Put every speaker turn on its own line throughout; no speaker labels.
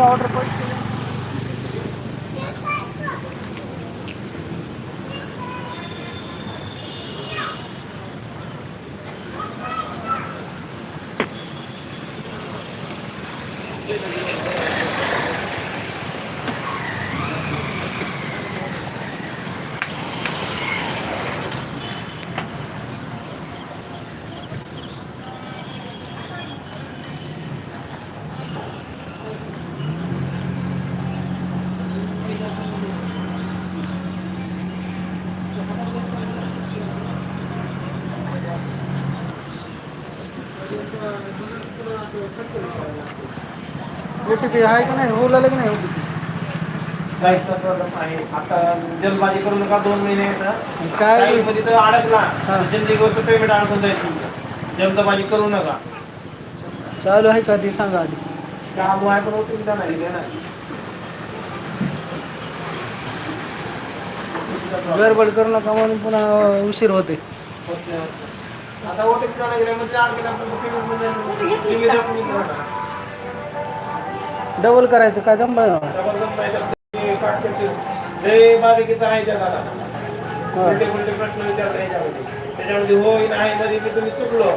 જે order Thank you. T P आहे का नाही? बोलायला की नाही ओ टी पी
जायचं प्रॉब्लेम आहे? आता जलबाजी करू नका दोन महिने येतं
काय
मध्ये तर अडकला.
हा.
पेमेंट अडकून तुमचं. जलदबाजी करू नका.
चालू आहे का ते सांगा आधी.
काम आहे पण ओटीपी द्या नाही
गडबड करू नका म्हणून पुन्हा उशीर होते
आता ओटीपी अडकलं पेमेंट तुम्ही करा.
डबल करायचं काय जमलं ना
नाही तर
हा.
नाही मी तुम्ही चुकलो.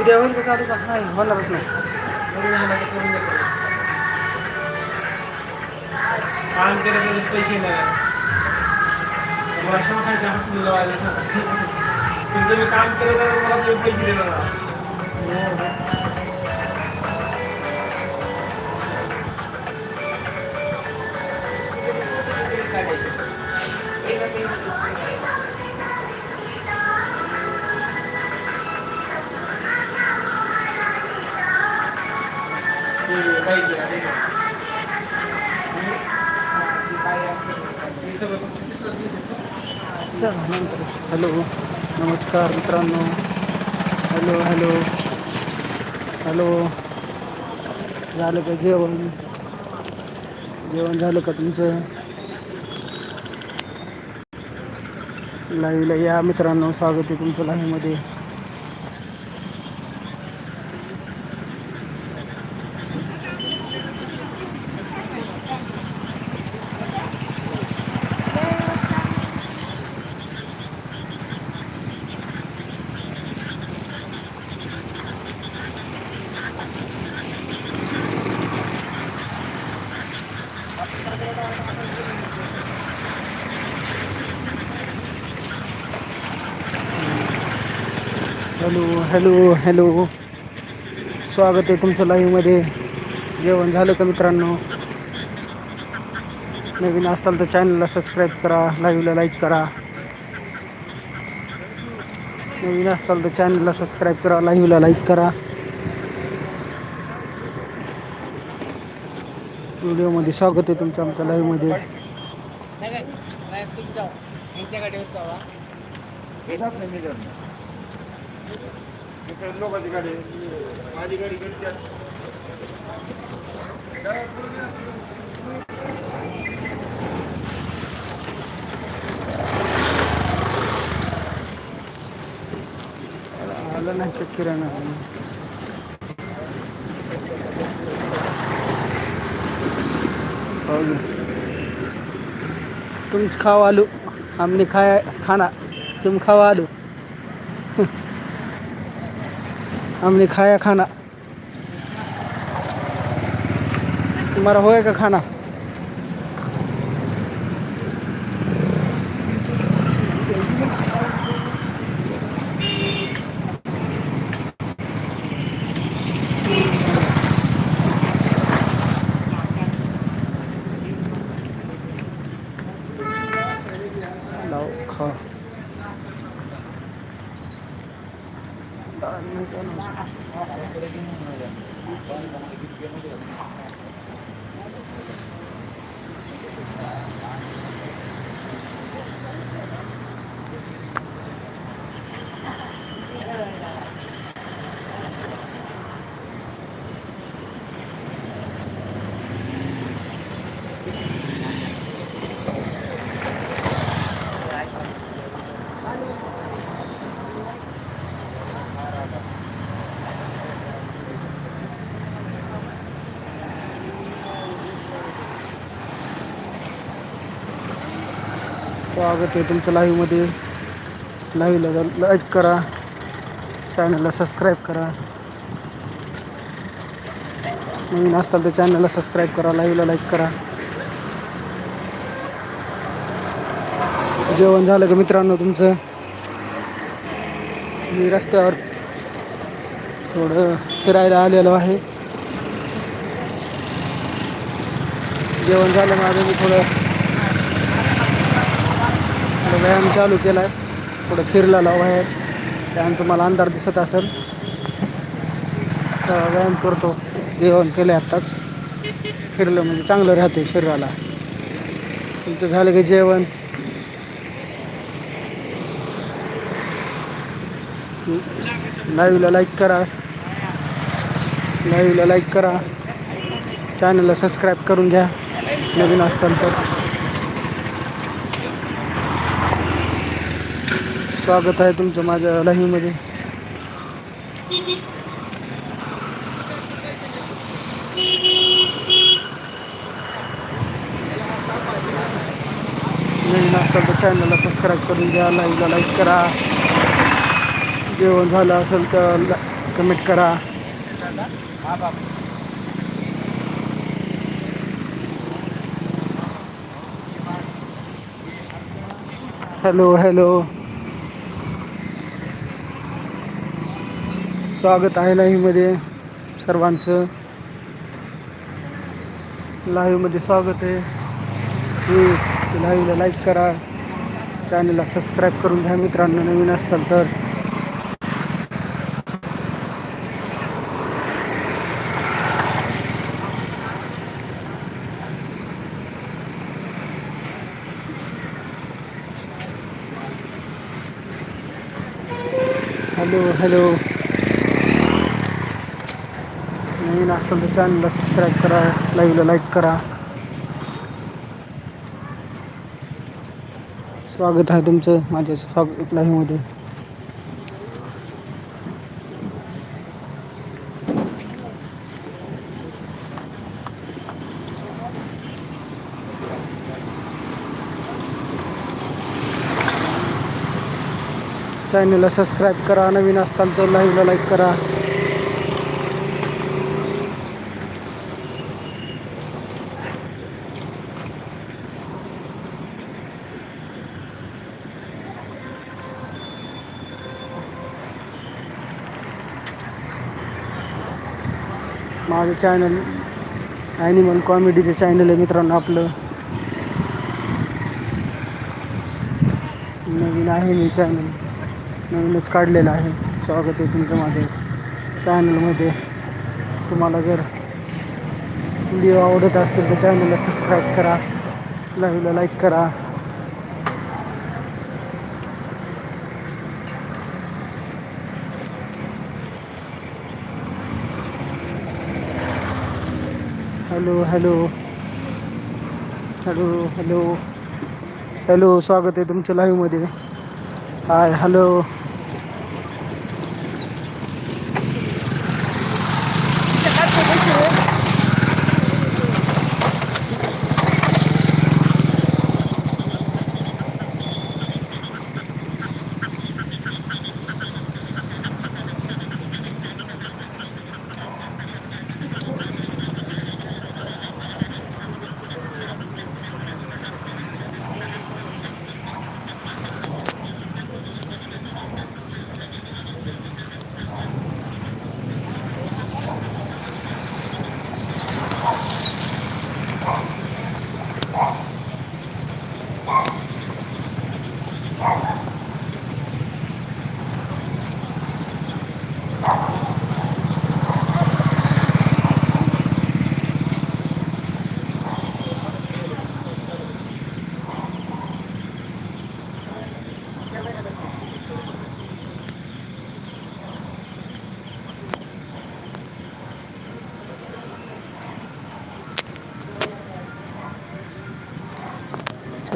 उद्या होईल का चालू? का नाही. नाही
तर करून देतो. काम केलं पैसे नाही. तुम्हाला सांगायचं मी तुम्ही काम केलं तर मला तुम्ही पैसे देणार ते पाहिजे ना, ते का? हे सगळं
चला नंतर हॅलो नमस्कार मित्रांनो. Hello hello. हॅलो. झालं का जेवण? जेवण झालं का तुमचं? लाईव्हला या मित्रांनो. स्वागत आहे तुमचं लाईव्हमध्ये हॅलो हॅलो. स्वागत आहे तुमचं लाईव्हमध्ये जेवण झालं का मित्रांनो? नवीन असताल तर चॅनलला सबस्क्राईब करा लाईव्हला लाईक करा. नवीन असताल तर चॅनलला सबस्क्राईब करा लाईव्हला लाईक करा. व्हिडिओमध्ये स्वागत आहे तुमचं आमच्या लाईव्हमध्ये
लोकांची गाडी माझी गाडी
आलं नाही का किराणा. हो तुम खाओ आलू. हमने खाया खाना तुम खाओ आलू. हमने खाया खाना। तुम्हारा होएगा खाना। Ben bana gidip yanımda yatırım. स्वागत आहे तुमचं लाईव्हमध्ये लाईव्हला लाईक करा. चॅनलला सबस्क्राईब करा. नवीन असताल तर चॅनलला सबस्क्राईब करा लाईव्हला लाईक करा. जेवण झालं का मित्रांनो तुमचं? मी रस्त्यावर थोडं फिरायला आलेलो आहे. जेवण झालं माझं मी थोडं थोडं व्यायाम चालू केला आहे थोडं लाव बाहेर. व्यायाम तुम्हाला अंधार दिसत असेल. तर व्यायाम करतो. जेवण केलं आहे आत्ताच. फिरलं म्हणजे चांगलं राहते शरीराला. तुमचं झालं की जेवण? लाईव्हला लाईक करा. लाईव्हला लाईक करा. चॅनलला सबस्क्राईब करून घ्या. नवीन असताल तर. स्वागत आहे तुमचं माझ्या लाईव्हमध्ये नवीन असताल तर चॅनलला सबस्क्राईब करून लाईक करा जेवण झालं कमेंट करा। हॅलो हॅलो स्वागत आहे लाईव्हमध्ये सर्वांचं. लाईव्हमध्ये स्वागत आहे. प्लीज लाईव्हला लाईक करा. चॅनलला सबस्क्राईब करून घ्या मित्रांनो नवीन असताल तर. हॅलो हॅलो नवीन असताल तर चॅनलला सबस्क्राईब करा लाईव्हला लाईक करा. स्वागत आहे तुमचं माझ्या स्वागत लाईव्हमध्ये चॅनलला सबस्क्राईब करा नवीन असताल तर लाईव्हला लाईक करा. माझं चॅनल ॲनिमल कॉमेडीचं चॅनल आहे मित्रांनो आपलं. नवीन आहे मी चॅनल नवीनच काढलेलं आहे. स्वागत आहे तुमचं माझ्या चॅनलमध्ये तुम्हाला जर व्हिडिओ आवडत असतील तर चॅनलला सबस्क्राईब करा. लाईव्हला लाईक करा. Hello hello. Hello hello. Hello स्वागत आहे तुमच्या लाईव्हमध्ये हाय हॅलो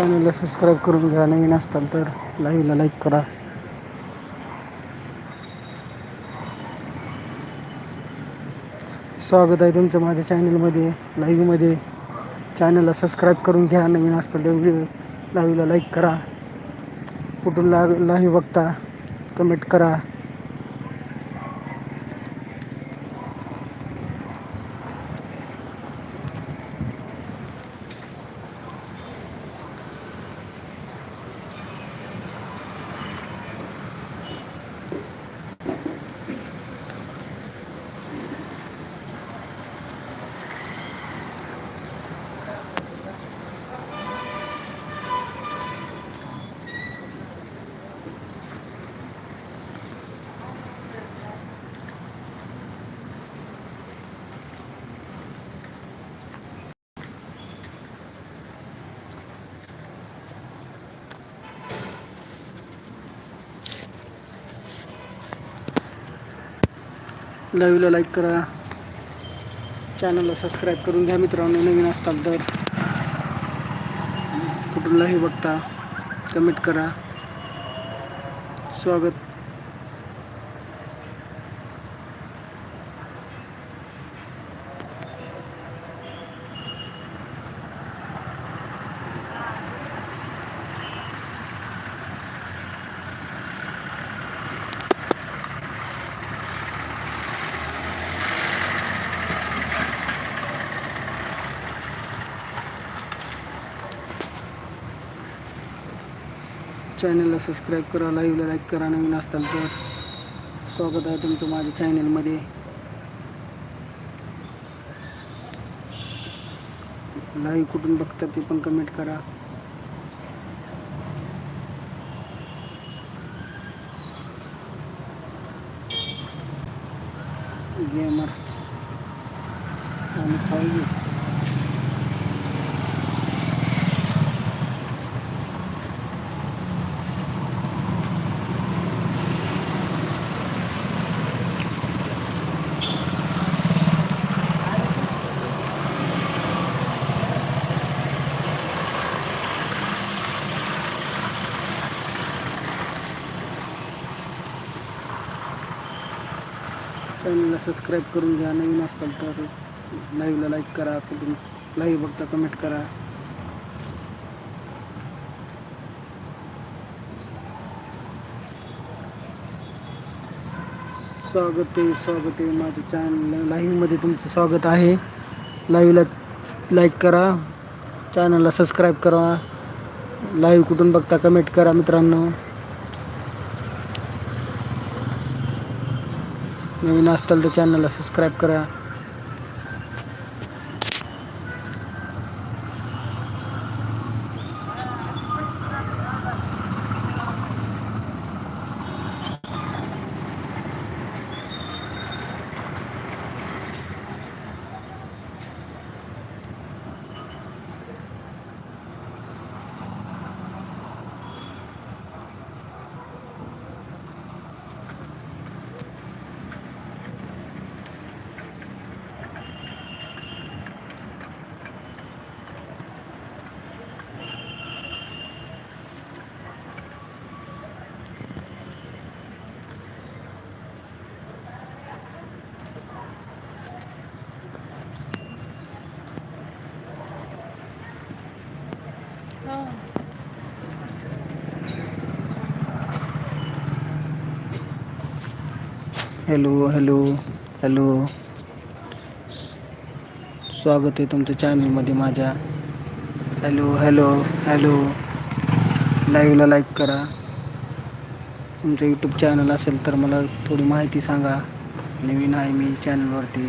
चॅनलला सबस्क्राईब करून घ्या. नवीन असताल तर लाईव्हला लाईक करा. स्वागत आहे तुमचं माझ्या चॅनलमध्ये लाईव्हमध्ये चॅनलला सबस्क्राईब करून घ्या. नवीन असताल तर व्हिडिओ लाईव्हला लाईक करा. कुठून ला लाईव्ह बघता कमेंट करा. लाईव्हला लाईक करा. चॅनलला सबस्क्राईब करून घ्या मित्रांनो नवीन असतात तर. कुठूनलाही बघता. कमेंट करा. स्वागत. चॅनलला सबस्क्राईब करा लाईव्हला लाईक करा नवीन असताल तर स्वागत आहे तुमचं माझ्या चॅनलमध्ये लाईव्ह कुठून बघता ते पण कमेंट करा. गेमर आणि फाईव्ह चॅनलला सबस्क्राईब करून घ्या. नवीन असताल तर लाईव्हला लाईक करा. कुठून लाईव्ह बघता कमेंट करा. स्वागत आहे स्वागत आहे माझ्या चॅनल लाईव्हमध्ये तुमचं स्वागत आहे. लाईव्हला लाईक करा. चॅनलला सबस्क्राईब करा. लाईव्ह कुठून बघता कमेंट करा मित्रांनो. नवीन असताल तर चॅनलला सबस्क्राईब करा. हॅलो हॅलो हॅलो स्वागत आहे तुमच्या चॅनलमध्ये माझ्या. हॅलो हॅलो हॅलो लाईव्हला लाईक करा. तुमचं यूट्यूब चॅनल असेल तर मला थोडी माहिती सांगा. नवीन आहे मी चॅनलवरती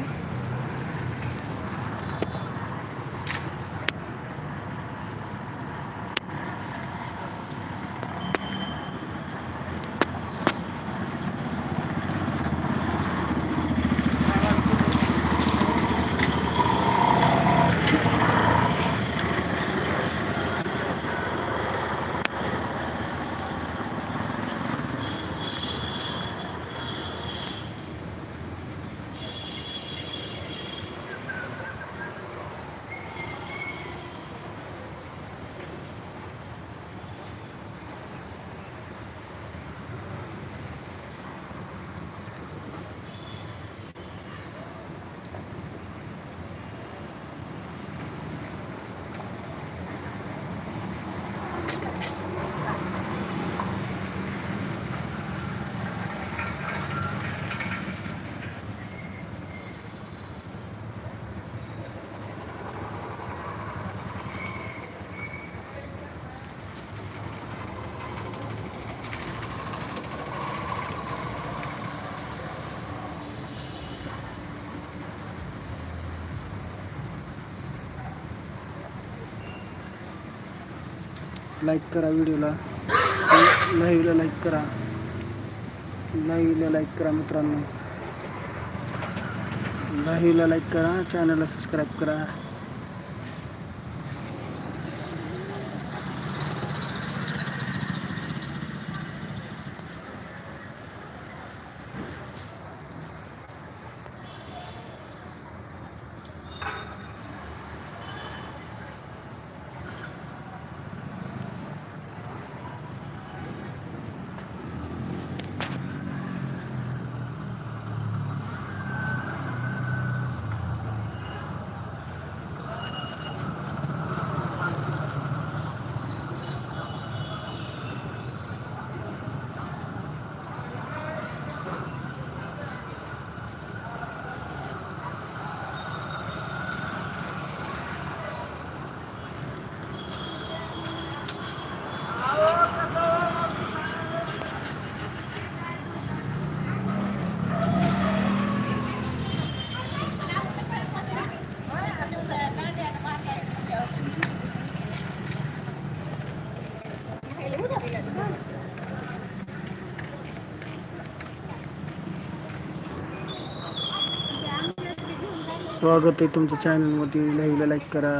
लाईक करा व्हिडिओला. लाईव्हला लाईक करा. लाईव्हला लाईक करा मित्रांनो. लाईव्हला लाईक करा चॅनलला सबस्क्राईब करा. स्वागत आहे तुमच्या चॅनलमध्ये लाईव्हला लाईक करा.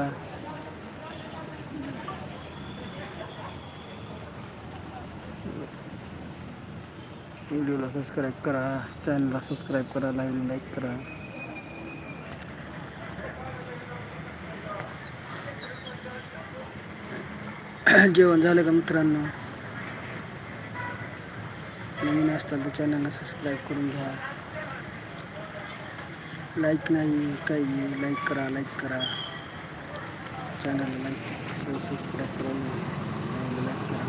व्हिडिओला सबस्क्राईब करा. चॅनलला सबस्क्राईब करा. लाईव्हला लाईक करा. जेवण झालं का मित्रांनो? नवीन असतात तर चॅनलला सबस्क्राईब करून घ्या. लाईक नाही काही नाही. लाईक करा लाईक करा. चॅनलला लाईक सबस्क्राईब करा लाईक करा.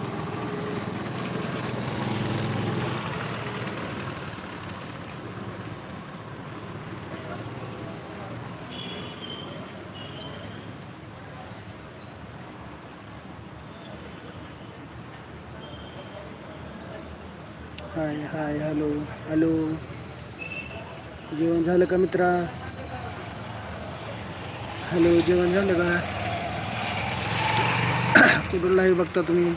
हाय हाय हॅलो हॅलो जेवण झालं का मित्रा? हॅलो जेवण झालं का? कुठून लाईव्ह बघता तुम्ही.